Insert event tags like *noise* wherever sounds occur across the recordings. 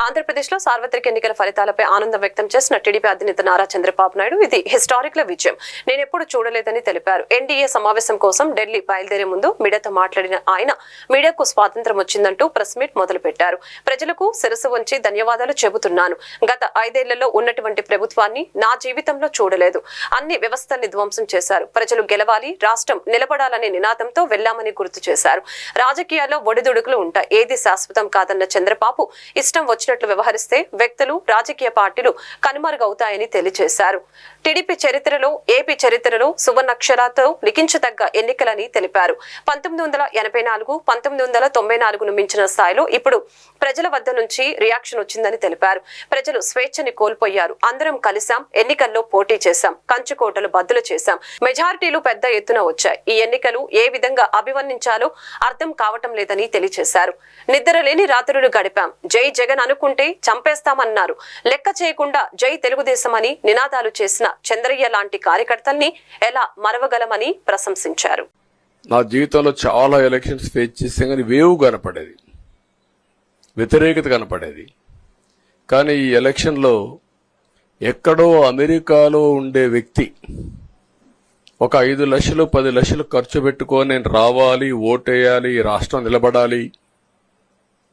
ఆంధ్రప్రదేశ్లో సార్వత్రిక ఎన్నికల ఫలితాలపై ఆనందం వ్యక్తం చేసిన టీడీపీ అధినేత నారా చంద్రబాబు నాయుడు. ఇది హిస్టారిక్ల విజయం. నేను ఎప్పుడు చూడలేదని తెలిపారు. ఎన్డీఏ సమావేశం కోసం ఢిల్లీ బయలుదేరే ముందు మీడియాతో మాట్లాడిన ఆయన మీడియాకు స్వాతంత్రం వచ్చిందంటూ ప్రెస్ మీట్ మొదలుపెట్టారు. ప్రజలకు శిరసు వంచి ధన్యవాదాలు చెబుతున్నాను. గత ఐదేళ్ళలో ఉన్నటువంటి ప్రభుత్వాన్ని నా జీవితంలో చూడలేదు. అన్ని వ్యవస్థల్ని ధ్వంసం చేశారు. ప్రజలు గెలవాలి రాష్ట్రం నిలబడాలనే నినాదంతో వెళ్ళామని గుర్తు చేశారు. రాజకీయాల్లో ఒడిదుడుకులు ఉంటాయి. ఏది శాశ్వతం కాదన్న చంద్రబాబు ఇష్టం వచ్చినట్లు వ్యవహరిస్తే వ్యక్తులు రాజకీయ పార్టీలు కనుమరుగవుతాయని తెలియజేశారు. టీడీపీ చరిత్రలో ఏపీ చరిత్రలో సువర్ణక్షరాలతో లిఖించదగ్గ ఎన్నికలని తెలిపారు. పంతొమ్మిది వందల ఎనభై నాలుగు పంతొమ్మిది వందల తొంభై నాలుగును మించిన స్థాయిలో ఇప్పుడు ప్రజల వద్ద నుంచి రియాక్షన్ వచ్చిందని తెలిపారు. ప్రజలు స్వేచ్ఛని కోల్పోయారు. అందరం కలిసాం ఎన్నికల్లో పోటీ చేశాం కంచుకోటలు బద్దులు చేశాం. మెజారిటీలు పెద్ద ఎత్తున వచ్చాయి. ఈ ఎన్నికలు ఏ విధంగా అభివర్ణించాలో అర్థం కావటం లేదని తెలియజేశారు. నిద్ర లేని రాత్రులు గడిపాం. జై జగన్ అనుకుంటే చంపేస్తామన్నారు. లెక్క చేయకుండా జై తెలుగుదేశం అని నినాదాలు చేసిన చంద్రయ్య లాంటి కార్యకర్తల్ని ఎలా మరవగలమని ప్రశంసించారు. నా జీవితంలో చాలా ఎలక్షన్స్ ఫేస్ చేసాం కానీ వేవ్ కనపడేది. వ్యతిరేకత కనపడేది. కానీ ఈ ఎలక్షన్లో ఎక్కడో అమెరికాలో ఉండే వ్యక్తి ఒక ఐదు లక్షలు పది లక్షలు ఖర్చు పెట్టుకొని నేను రావాలి ఓటేయాలి రాష్ట్రం నిలబడాలి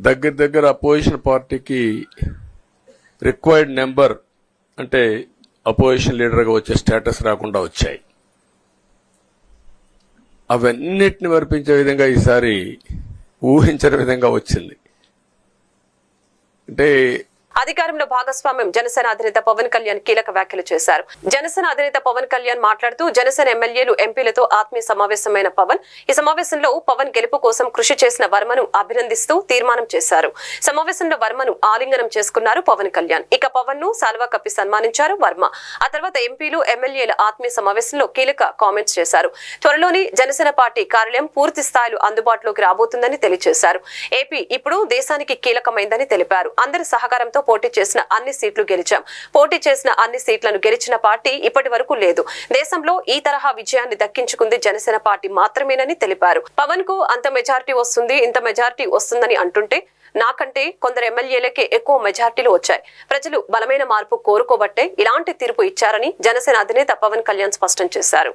దగ్గర దగ్గర అపోజిషన్ పార్టీకి రిక్వైర్డ్ నెంబర్ అంటే అపోజిషన్ లీడర్గా వచ్చే స్టేటస్ రాకుండా వచ్చాయి. అవన్నిటిని వర్పించే విధంగా ఈసారి ఊహించని విధంగా వచ్చింది. అంటే అధికారంలో భాగస్వామ్యం జనసేన అధినేత పవన్ కళ్యాణ్ కీలక వ్యాఖ్యలు చేశారు. జనసేన అధినేత పవన్ కళ్యాణ్ మాట్లాడుతూ జనసేన ఎమ్మెల్యేలు ఎంపీలతో ఆత్మీయ సమావేశమైన పవన్. ఈ సమావేశంలో పవన్ గెలుపు కోసం కృషి చేసిన వర్మను అభినందిస్తూ తీర్మానం చేశారు. సమావేశంలో వర్మను ఆలింగనం చేసుకున్నారు పవన్ కళ్యాణ్. ఇక పవన్ను సాల్వా కప్పి సన్మానించారు వర్మ. ఆ తర్వాత ఎంపీలు ఎమ్మెల్యేల ఆత్మీయ సమావేశంలో కీలక కామెంట్స్ చేశారు. త్వరలోని జనసేన పార్టీ కార్యాలయం పూర్తి స్థాయిలో అందుబాటులోకి రాబోతుందని తెలియజేశారు. ఏపీ ఇప్పుడు దేశానికి కీలకమైందని తెలిపారు. అందరి సహకారంతో పోటీ చేసిన అన్ని సీట్లు గెలిచాం. పోటీ చేసిన అన్ని సీట్లను గెలిచిన పార్టీ ఇప్పటి వరకు లేదు. దేశంలో ఈ తరహా విజయాన్ని దక్కించుకుంది జనసేన పార్టీ మాత్రమేనని తెలిపారు. పవన్కు అంత మెజారిటీ వస్తుంది ఇంత మెజారిటీ వస్తుందని అంటుంటే నాకంటే కొందరు ఎమ్మెల్యేలకే ఎక్కువ మెజార్టీలు వచ్చాయి. ప్రజలు బలమైన మార్పు కోరుకోబట్టే ఇలాంటి తీర్పు ఇచ్చారని జనసేన అధినేత పవన్ కళ్యాణ్ స్పష్టం చేశారు.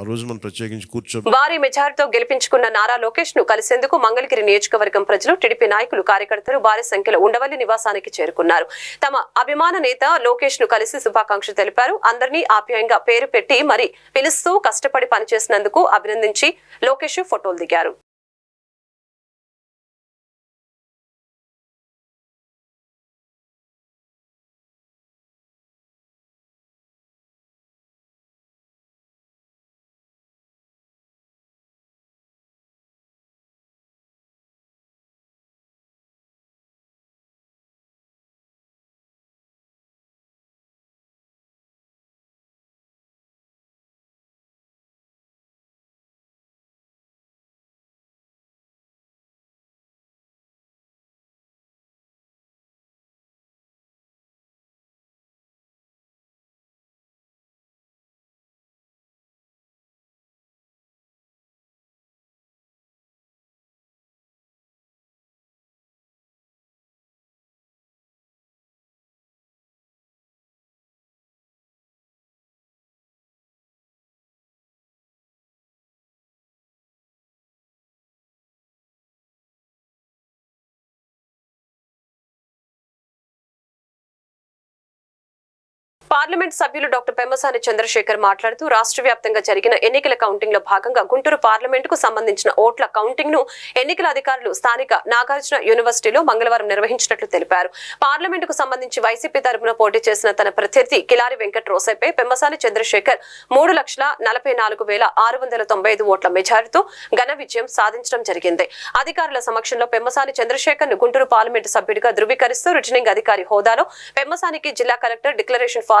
ఆ రోజు మనం ప్రత్యేకించి కూర్చో భారీ మెజారిటీతో గెలిపించుకున్న నారా లోకేష్ను కలిసేందుకు మంగళగిరి నియోజకవర్గం ప్రజలు టీడీపీ నాయకులు కార్యకర్తలు భారీ సంఖ్యలో ఉండవల్లి నివాసానికి చేరుకున్నారు. తమ అభిమాన నేత లోకేష్ను కలిసి శుభాకాంక్షలు తెలిపారు. అందరినీ ఆప్యాయంగా పేరు పెట్టి మరి పిలుస్తూ కష్టపడి పనిచేసినందుకు అభినందించి లోకేష్ ఫోటోలు దిగారు. పార్లమెంట్ సభ్యులు డాక్టర్ పెమ్మసాని చంద్రశేఖర్ మాట్లాడుతూ రాష్ట్ర వ్యాప్తంగా జరిగిన ఎన్నికల కౌంటింగ్లో భాగంగా గుంటూరు పార్లమెంట్కు సంబంధించిన ఓట్ల కౌంటింగ్ను ఎన్నికల అధికారులు స్థానిక నాగార్జున యూనివర్సిటీలో మంగళవారం నిర్వహించినట్లు తెలిపారు. పార్లమెంట్కు సంబంధించి వైసీపీ తరపున పోటీ చేసిన తన ప్రత్యర్థి కిలారి వెంకట రోసైపై పెమ్మసాని చంద్రశేఖర్ మూడు లక్షల నలభై నాలుగు వేల ఆరు వందల తొంభై ఐదు ఓట్ల మెజారిటీతో ఘన విజయం సాధించడం జరిగింది. అధికారుల సమక్షంలో పెమ్మసాని చంద్రశేఖర్ను గుంటూరు పార్లమెంటు సభ్యుడిగా ధృవీకరిస్తూ రిటర్నింగ్ అధికారి హోదాలో పెమ్మసానికి జిల్లా collector declaration form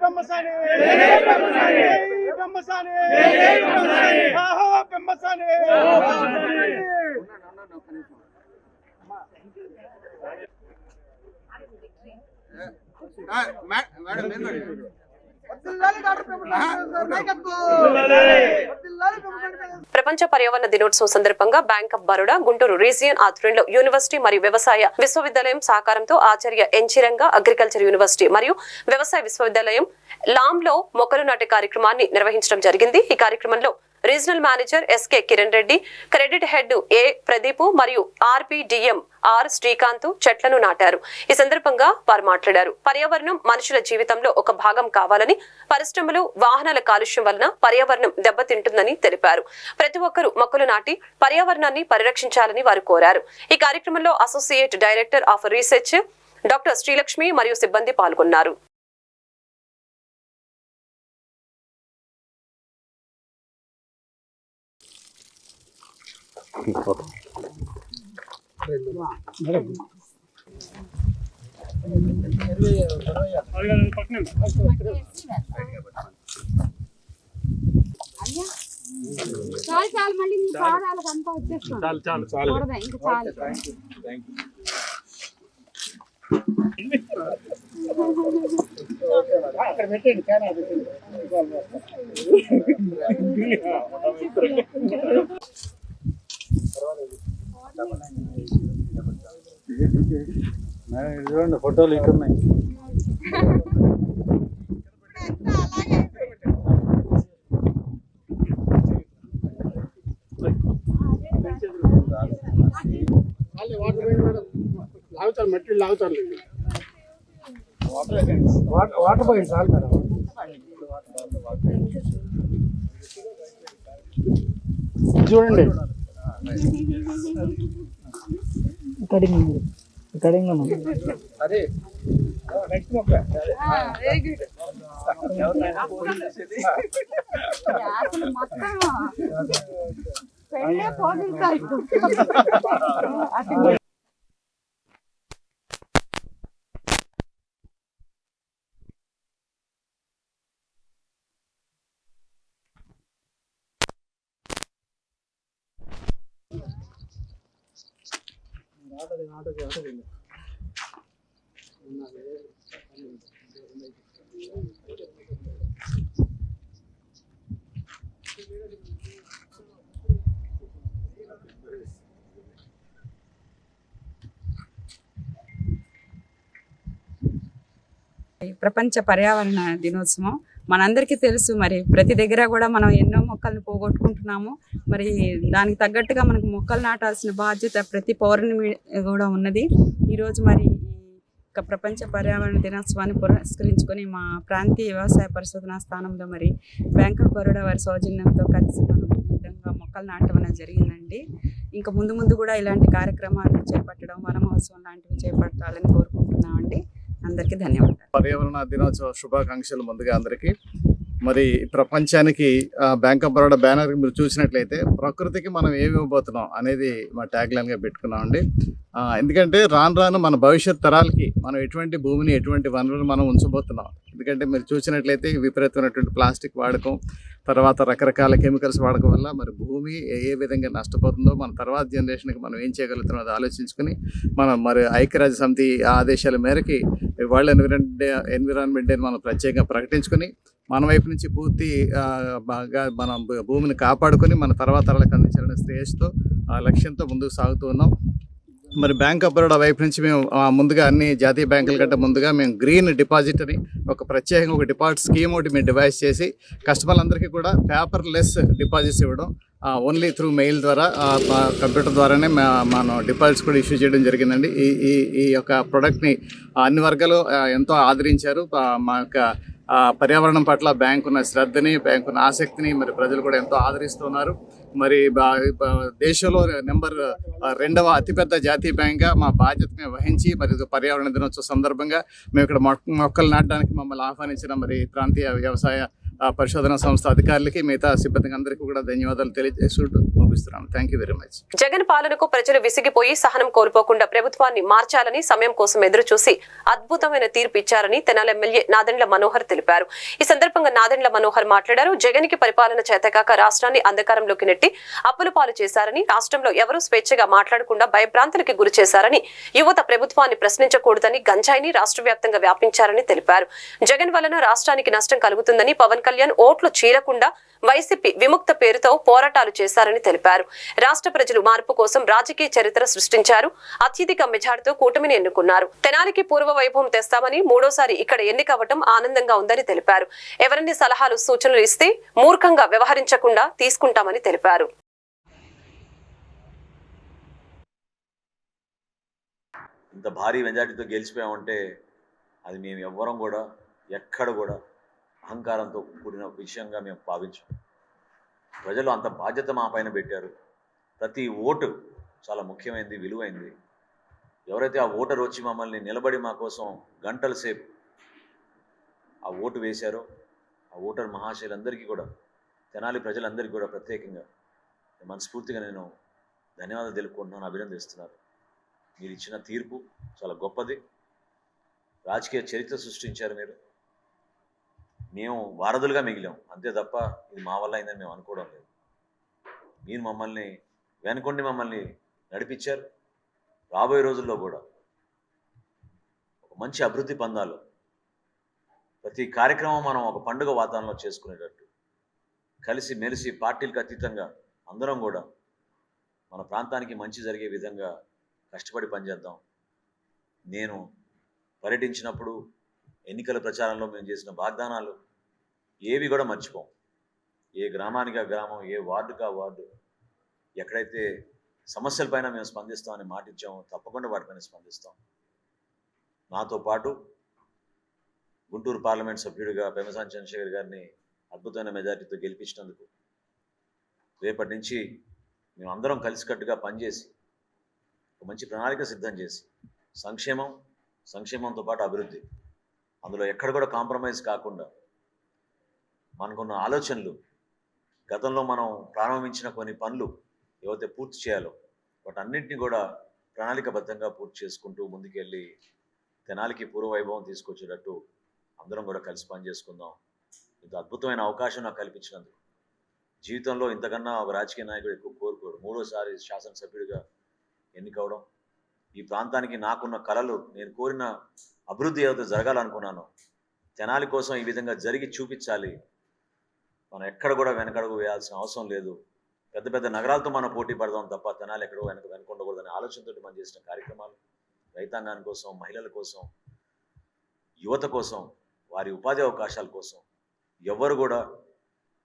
Pemmasani Pemmasani Pemmasani ఆహో పెమ్మసాని వర్ధిల్లాలి డాక్టర్ పెమ్మసాని గారి నాయకత్వం వర్ధిల్లాలి పెమ్మసాని గారి ప్రపంచ పర్యావరణ దినోత్సవం సందర్భంగా bank of Baroda Guntur region ఆధ్వర్యంలో యూనివర్సిటీ మరియు వ్యవసాయ విశ్వవిద్యాలయం సహకారంతో ఆచార్య ఎన్చిరంగ అగ్రికల్చర్ యూనివర్సిటీ మరియు వ్యవసాయ విశ్వవిద్యాలయం లామ్లో మొక్కలు నాటే కార్యక్రమాన్ని నిర్వహించడం జరిగింది. ఈ కార్యక్రమంలో regional manager SK Kiran Reddy credit head A Pradeep మరియు ఆర్పిడిఎం ఆర్ శ్రీకాంత్ చెట్లను నాటారు. ఈ సందర్భంగా వారు మాట్లాడారు. పర్యావరణం మనుషుల జీవితంలో ఒక భాగం కావాలని పరిశ్రమలు వాహనాల కాలుష్యం వలన పర్యావరణం దెబ్బతింటుందని తెలిపారు. ప్రతి ఒక్కరూ మొక్కలు నాటి పర్యావరణాన్ని పరిరక్షించాలని వారు కోరారు. ఈ కార్యక్రమంలో associate director of research doctor Srilakshmi మరియు సిబ్బంది పాల్గొన్నారు. చాలు చాలు మళ్ళీ మీ పాదాలకు అంతా వచ్చేస్తాం చాలు చాలు చాలు ఇంకా చాలు చూడండి ఫోటోలు ఇట్టున్నాయి లాగుతారు మట్టి లాగుతారు వాటర్ వాటర్ పోయింది చాలు మేడం చూడండి. కడింగ్ కడింగ్ అసలు మొత్తం పెళ్ళే *laughs* పోగలుగుతారు ప్రపంచ పర్యావరణ దినోత్సవం మనందరికీ తెలుసు. మరి ప్రతి దగ్గర కూడా మనం ఎన్నో మొక్కల్ని పోగొట్టుకుంటున్నాము. మరి దానికి తగ్గట్టుగా మనకు మొక్కలు నాటాల్సిన బాధ్యత ప్రతి పౌరుని కూడా ఉన్నది. ఈరోజు మరి ఈ ప్రపంచ పర్యావరణ దినోత్సవాన్ని పురస్కరించుకొని మా ప్రాంతీయ వ్యవసాయ పరిశోధనా స్థానంలో మరి బ్యాంక్ ఆఫ్ బరోడా వారి సౌజన్యంతో కలిసి మనం ఈ విధంగా మొక్కలు నాటడం అనేది జరిగిందండి. ఇంకా ముందు ముందు కూడా ఇలాంటి కార్యక్రమాలు చేపట్టడం వన మహోత్సవం లాంటివి చేపట్టాలని కోరుకుంటున్నామండి. అందరికీ ధన్యవాదాలు. పర్యావరణ దినోత్సవ శుభాకాంక్షలు ముందుగా అందరికీ. మరి ప్రపంచానికి బ్యాంక్ ఆఫ్ బరోడా బ్యానర్ మీరు చూసినట్లయితే ప్రకృతికి మనం ఏమి ఇవ్వబోతున్నాం అనేది మా ట్యాగ్ లైన్గా పెట్టుకున్నామండి. ఎందుకంటే రాను రాను మన భవిష్యత్ తరాలకి మనం ఎటువంటి భూమిని ఎటువంటి వనరులు మనం ఉంచబోతున్నాం. ఎందుకంటే మీరు చూసినట్లయితే విపరీతమైనటువంటి ప్లాస్టిక్ వాడకం తర్వాత రకరకాల కెమికల్స్ వాడకం వల్ల మరి భూమి ఏ విధంగా నష్టపోతుందో మన తర్వాత జనరేషన్కి మనం ఏం చేయగలుగుతున్నాం అది ఆలోచించుకుని మనం మరి ఐక్యరాజ్య సమితి ఆదేశాల మేరకి వరల్డ్ ఎన్విరాన్మెంట్ డే ఎన్విరాన్మెంట్ డేని మనం ప్రత్యేకంగా ప్రకటించుకొని మన వైపు నుంచి పూర్తి బాగా మనం భూమిని కాపాడుకొని మన తర్వాత తరాలకు అందించాలనే శ్రేయస్తో ఆ లక్ష్యంతో ముందుకు సాగుతూ ఉన్నాం. మరి బ్యాంక్ ఆఫ్ బరోడా వైపు నుంచి మేము ముందుగా అన్ని జాతీయ బ్యాంకుల కంటే ముందుగా మేము గ్రీన్ డిపాజిట్ అని ఒక ప్రత్యేకంగా ఒక డిపాజిట్ స్కీమ్ ఒకటి మేము డివైస్ చేసి కస్టమర్లందరికీ కూడా పేపర్ లెస్ డిపాజిట్స్ ఇవ్వడం ఓన్లీ త్రూ మెయిల్ ద్వారా కంప్యూటర్ ద్వారానే మా- మనం డిపాజిట్స్ కూడా ఇష్యూ చేయడం జరిగిందండి. ఈ ఈ ఈ యొక్క ప్రోడక్ట్ని అన్ని వర్గాలు ఎంతో ఆదరించారు. మా యొక్క పర్యావరణం పట్ల బ్యాంక్ ఉన్న శ్రద్ధని బ్యాంక్ ఉన్న ఆసక్తిని మరి ప్రజలు కూడా ఎంతో ఆదరిస్తున్నారు. మరి బా- దేశంలో నెంబర్ రెండవ అతిపెద్ద జాతీయ బ్యాంక్గా మా బాధ్యతని వహించి మరి పర్యావరణ దినోత్సవ సందర్భంగా మేము ఇక్కడ మొక్క మొక్కలు నాటడానికి మమ్మల్ని ఆహ్వానించిన మరి ప్రాంతీయ వ్యవసాయ పరిశోధన సంస్థ అధికారులకి మిగతా సిబ్బందికి అందరికీ కూడా ధన్యవాదాలు తెలియజేస్తుంటూ పంపిస్తున్నాను thank you very much Jagan పాలనకు ప్రజలు విసిగిపోయి సహనం కోల్పోకుండా ప్రభుత్వాన్ని మార్చాలని సమయం కోసం ఎదురు చూసి అద్భుతమైన తీర్పు ఇచ్చారని తెనాలి ఎమ్మెల్యే నాదెండ్ల మనోహర్ తెలిపారు. ఈ సందర్భంగా నాదెండ్ల మనోహర్ మాట్లాడారు. జగన్కి పరిపాలన చేతకాక రాష్ట్రాన్ని అంధకారంలోకి నెట్టి అప్పుల పాలు చేశారని రాష్ట్రంలో ఎవరూ స్వేచ్ఛగా మాట్లాడకుండా భయభ్రాంతులకి గురి చేశారని యువత ప్రభుత్వాన్ని ప్రశ్నించకూడదని గంజాయిని రాష్ట్ర వ్యాప్తంగా వ్యాపించారని తెలిపారు. జగన్ వలన రాష్ట్రానికి నష్టం కలుగుతుందని పవన్ కళ్యాణ్ ఓట్లు చీలకుండా వైసీపీ విముక్త పేరుతో పోరాటాలు చేశారని తెలిపారు. రాష్ట్ర ప్రజలు మార్పు కోసం రాజకీయ చరిత్ర సృష్టించారు. అత్యధిక మెజార్టీతో కూటమిని ఎన్నుకున్నారు. తెనాలికి పూర్వ వైభవం తెస్తామని మూడోసారి ఇక్కడ ఎన్నికవటం ఆనందంగా ఉందని తెలిపారు. ఎవరిని సలహాలు సూచనలు ఇస్తే మూర్ఖంగా వ్యవహరించకుండా తీసుకుంటామని తెలిపారు. ఇంత భారీ మెజార్టీతో గెలిచిపోయామంటే అది మేము ఎవ్వరం కూడా ఎక్కడ కూడా అహంకారంతో కూడిన విషయంగా మేము భావించాం ప్రజలు అంత బాధ్యత మా పైన పెట్టారు. ప్రతి ఓటు చాలా ముఖ్యమైనది విలువైంది. ఎవరైతే ఆ ఓటర్ వచ్చి మమ్మల్ని నిలబడి మా కోసం గంటల సేపు ఆ ఓటు వేశారో ఆ ఓటర్ మహాశయులందరికీ కూడా తెనాలి ప్రజలందరికీ కూడా ప్రత్యేకంగా మనస్ఫూర్తిగా నేను ధన్యవాదాలు తెలుపుకుంటున్నాను అభినందిస్తున్నాను. మీరు ఇచ్చిన తీర్పు చాలా గొప్పది. రాజకీయ చరిత్ర సృష్టించారు మీరు. మేము వారధులుగా మిగిలాం. అంతే తప్ప ఇది మా వల్ల అయిందని మేము అనుకోవడం లేదు. మీరు మమ్మల్ని వెనుకొండి మమ్మల్ని నడిపించారు. రాబోయే రోజుల్లో కూడా ఒక మంచి అభివృద్ధి పందాలు ప్రతి కార్యక్రమం మనం ఒక పండుగ వాతావరణంలో చేసుకునేటట్టు కలిసి మెలిసి పార్టీలకు అతీతంగా అందరం కూడా మన ప్రాంతానికి మంచి జరిగే విధంగా కష్టపడి పనిచేద్దాం. నేను పర్యటించినప్పుడు ఎన్నికల ప్రచారంలో మేము చేసిన వాగ్దానాలు ఏవి కూడా మర్చిపోం. ఏ గ్రామానికి ఆ గ్రామం ఏ వార్డుకి ఆ వార్డు ఎక్కడైతే సమస్యలపైన మేము స్పందిస్తామని మాట ఇచ్చామో తప్పకుండా వాటిపైన స్పందిస్తాం. నాతో పాటు గుంటూరు పార్లమెంట్ సభ్యుడిగా పెమసాని చంద్రశేఖర్ గారిని అద్భుతమైన మెజార్టీతో గెలిపించినందుకు రేపటి నుంచి మేము అందరం కలిసికట్టుగా పనిచేసి ఒక మంచి ప్రణాళిక సిద్ధం చేసి సంక్షేమం సంక్షేమంతో పాటు అభివృద్ధి అందులో ఎక్కడ కూడా కాంప్రమైజ్ కాకుండా మనకున్న ఆలోచనలు గతంలో మనం ప్రారంభించిన కొన్ని పనులు ఏవైతే పూర్తి చేయాలో వాటన్నింటినీ కూడా ప్రణాళికబద్ధంగా పూర్తి చేసుకుంటూ ముందుకెళ్ళి తెనాలికి పూర్వవైభవం తీసుకొచ్చేటట్టు అందరం కూడా కలిసి పనిచేసుకుందాం ఇంత అద్భుతమైన అవకాశం నాకు కల్పించినందుకు. జీవితంలో ఇంతకన్నా ఒక రాజకీయ నాయకుడు ఎక్కువ కోరుకోరు. మూడోసారి శాసనసభ్యుడిగా ఎన్నికవడం ఈ ప్రాంతానికి నాకున్న కళలు నేను కోరిన అభివృద్ధి ఏదైతే జరగాలనుకున్నాను తెనాలి కోసం ఈ విధంగా జరిగి చూపించాలి. మనం ఎక్కడ కూడా వెనకడుగు వేయాల్సిన అవసరం లేదు. పెద్ద పెద్ద నగరాలతో మనం పోటీ పడదాం తప్ప తెనాలి ఎక్కడో వెనక వెనకుండకూడదనే ఆలోచనతో మనం చేసిన కార్యక్రమాలు రైతాంగాని కోసం మహిళల కోసం యువత కోసం వారి ఉపాధి అవకాశాల కోసం ఎవ్వరు కూడా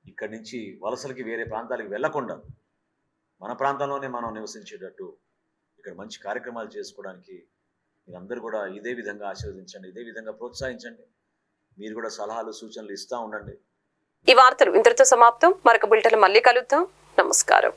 ఇక్కడి నుంచి వలసలకి వేరే ప్రాంతాలకు వెళ్ళకుండా మన ప్రాంతంలోనే మనం నివసించేటట్టు ఇక్కడ మంచి కార్యక్రమాలు చేసుకోవడానికి మీరందరూ కూడా ఇదే విధంగా ఆశీర్వదించండి ఇదే విధంగా ప్రోత్సహించండి. మీరు కూడా సలహాలు సూచనలు ఇస్తూ ఉండండి. ఈ వార్తలు ఇంతటితో సమాప్తం. మరొక బులెటిన్ మళ్ళీ కలుద్దాం. నమస్కారం.